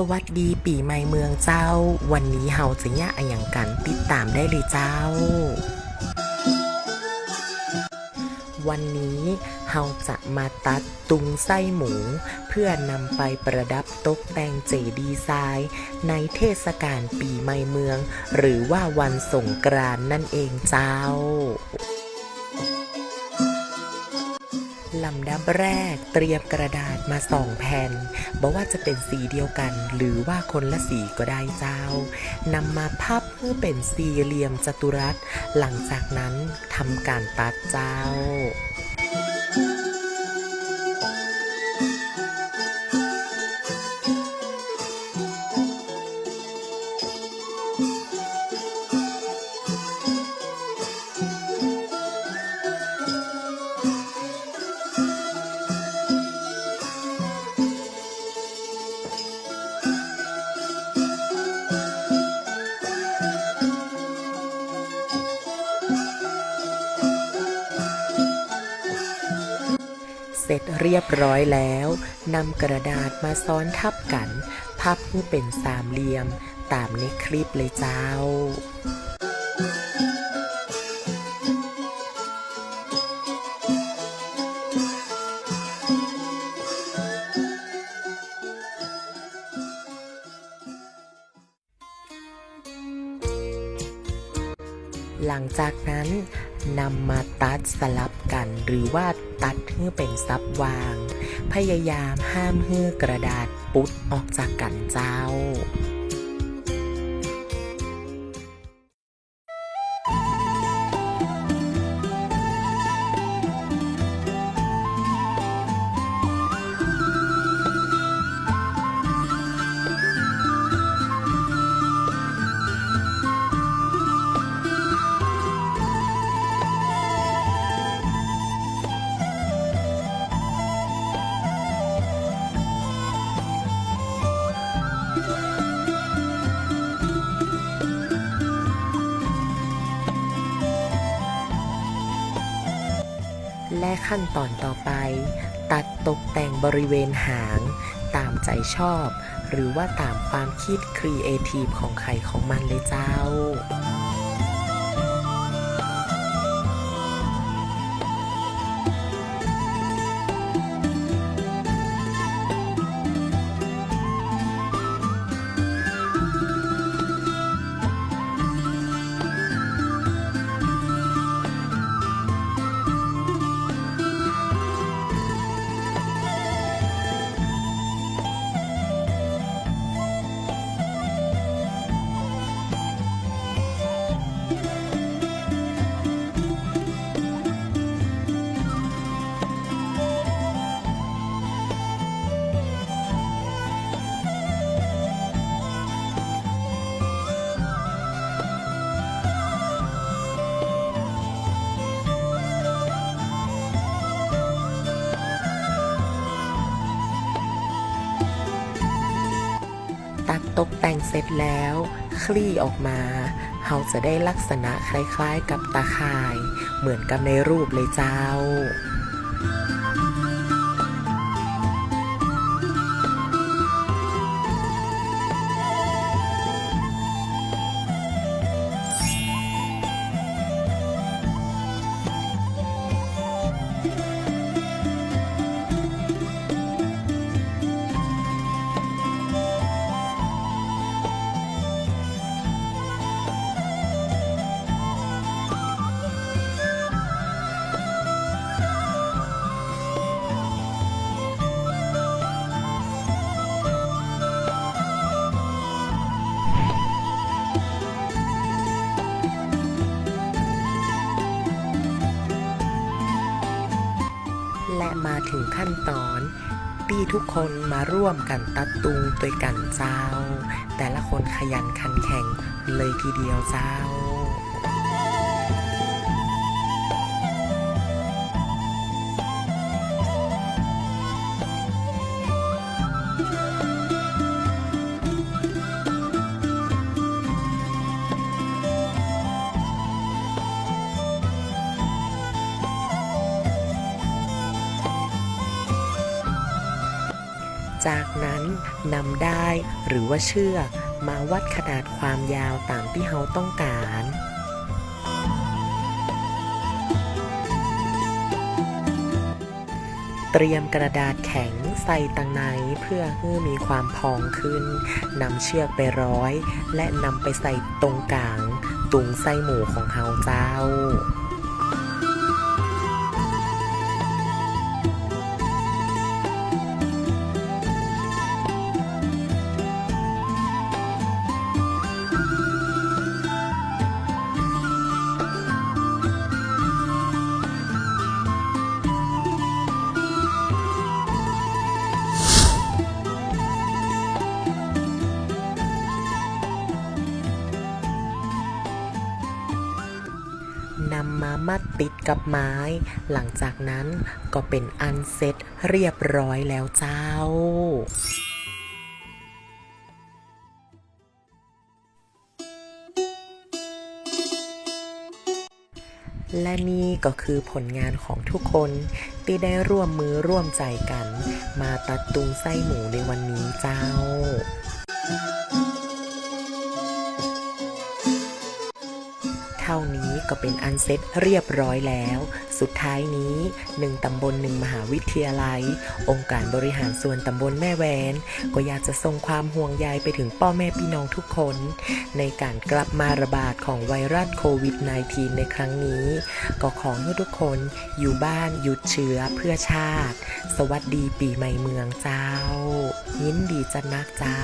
สวัสดีปีใหม่เมืองเจ้า วันนี้เฮาจะยะอะอย่างกันติดตามได้เลยเจ้า วันนี้เฮาจะมาตัดตุงไส้หมู เพื่อนำไปประดับตกแต่งเจดีย์ทรายในเทศกาลปีใหม่เมือง หรือว่าวันสงกรานต์นั่นเองเจ้า ลำดับแรกเตรียมกระดาษมาสองแผ่นบอกว่าจะเป็นสีเดียวกัน หรือว่าคนละสีก็ได้เจ้านำมาพับเพื่อเป็นสี่เหลี่ยมจัตุรัส หลังจากนั้นทำการตัดเจ้า เสร็จเรียบร้อยแล้วนำกระดาษมาซ้อนทับกันพับให้เป็นสามเหลี่ยมตามในคลิปเลยเจ้า หลังจากนั้นนำมาตัดสลับกันหรือว่าตัดให้เป็นซับวาง พยายามห้ามให้กระดาษปุ๊ดออกจากกันเจ้า และขั้นตอนต่อไป ตัดตกแต่งบริเวณหาง ตามใจชอบ หรือว่าตามความคิดครีเอทีฟของใครของมันเลยเจ้า ตกแต่งเสร็จแล้ว คลี่ออกมาเราจะได้ลักษณะคล้ายๆกับตาข่าย เหมือนกับในรูปเลยเจ้า มาถึงขั้นตอนที่ทุกคนมาร่วมกันตัดตุงตัวยกันเจ้า แต่ละคนขยันขันแข่งเลยทีเดียวเจ้า จากนั้นนำได้หรือว่าเชือกมาวัดขนาดความยาวตามที่เราต้องการเตรียมกระดาษแข็งใส่ตังในเพื่อให้มีความพองขึ้นนำเชือกไปร้อย และนำไปใส่ตรงกลางตุงไส้หมูของเฮาเจ้าำมามัดติดกับไม้ หลังจากนั้นก็เป็นอันเสร็จเรียบร้อยแล้วเจ้าและนี่ก็คือผลงานของทุกคนที่ได้ร่วมมือร่วมใจกัน มาตัดตุงไส้หมูในวันนี้เจ้า เท่านี้ก็เป็นอันเซ็ตเรียบร้อยแล้ว สุดท้ายนี้หนึ่งตำบลหนึ่งมหาวิทยาลัย องค์การบริหารส่วนตำบลแม่แวน ก็อยากจะส่งความห่วงใยไปถึงพ่อแม่พี่น้องทุกคน ในการกลับมาระบาดของไวรัสโควิด -19 ในครั้งนี้ ก็ขอให้ทุกคนอยู่บ้านหยุดเชื้อเพื่อชาติ สวัสดีปีใหม่เมืองเจ้า ยินดีจัดนักเจ้า